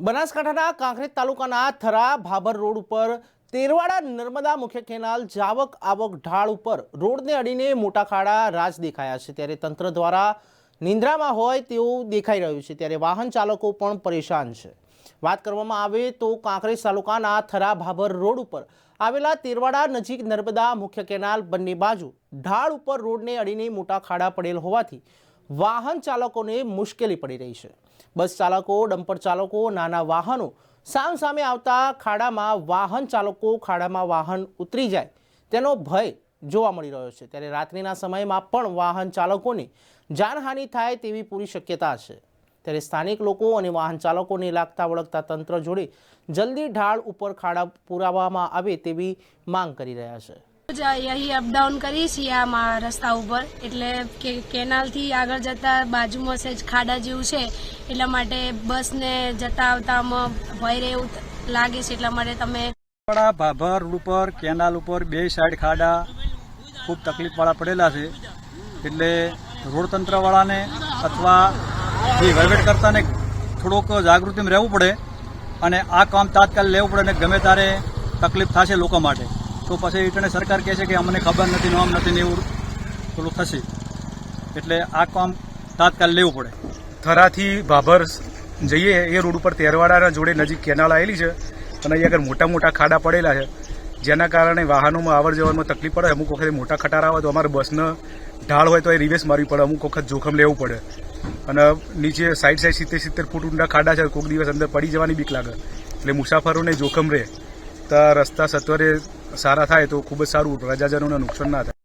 બનાસકાંઠાના કાંકરેજ તાલુકાના થરા ભાભર રોડ ઉપર તેરવાડા નર્મદા મુખ્ય કેનાલ જાવક આવક ઢાળ ઉપર રોડને અડીને મોટા ખાડા રાજ દેખાયા છે. ત્યારે તંત્ર દ્વારા નિંદ્રામાં હોય તેવું દેખાઈ રહ્યું છે. ત્યારે વાહન ચાલકો પણ પરેશાન છે. વાત કરવામાં આવે તો કાંકરેજ તાલુકાના થરા ભાભર રોડ ઉપર આવેલા તેરવાડા નજીક નર્મદા મુખ્ય કેનાલ બંને બાજુ ઢાળ ઉપર રોડને અડીને મોટા ખાડા પડેલ હોવાથી વાહન ચાલકોને મુશ્કેલી પડી રહી છે. બસ ચાલકો, ડમ્પર ચાલકો, નાના વાહનો સામ સામે આવતા ખાડામાં વાહન ચાલકો ખાડામાં વાહન ઉતરી જાય. તેનો ભય જોવા મળી રહ્યો છે. ત્યારે રાત્રિના સમયમાં પણ વાહન ચાલકોને જાનહાનિ થાય તેવી પૂરી શક્યતા છે. ત્યારે સ્થાનિક લોકો અને વાહન ચાલકોને લાગતા વળગતા તંત્ર જોડે જલ્દી ઢાળ ઉપર ખાડા પુરાવવામાં આવે તેવી માંગ કરી રહ્યા છે. જ અહીં અપડાઉન કરીએ છીએ આમાં રસ્તા ઉપર. એટલે કે, કેનાલથી આગળ જતા બાજુમાં સેજ ખાડા જેવું છે, એટલા માટે બસને જતા આવતામાં ભય રહે એવું લાગે છે, એટલા માટે તમે ભાભર રોડ ઉપર, કેનાલ ઉપર બે સાઈડ ખાડા ખૂબ તકલીફવાળા પડેલા છે. એટલે રોડ તંત્રવાળાને અથવા જે વહીવટકર્તાને થોડોક જાગૃતિમાં રહેવું પડે અને આ કામ તાત્કાલિક લેવું પડે અને ગમે ત્યારે તકલીફ થશે લોકો માટે. તો પછી એટલે સરકાર કહે છે કે અમને ખબર નથી ને આમ નથી ને એવું થોડું થશે. એટલે આ કામ તાત્કાલિક લેવું પડે. થરાથી ભાભર જઈએ એ રોડ ઉપર તેરવાડાના જોડે નજીક કેનાલ આવેલી છે અને અહીં આગળ મોટા મોટા ખાડા પડેલા છે. જેના કારણે વાહનોમાં આવર જવરમાં તકલીફ પડે. અમુક વખતે મોટા ખટારા હોય તો અમારે બસનો ઢાળ હોય તો એ રિવેસ મારવી પડે. અમુક વખત જોખમ લેવું પડે. અને નીચે સાઈડ સાઈડ સિત્તેર સિત્તેર ફૂટ ઊંડા ખાડા છે. કોઈક દિવસ અંદર પડી જવાની બીક લાગે. એટલે મુસાફરોને જોખમ રહે. તો રસ્તા સત્વરે સારા થાય તો ખૂબ જ સારું. પ્રજાજનોને નુકસાન ના થાય.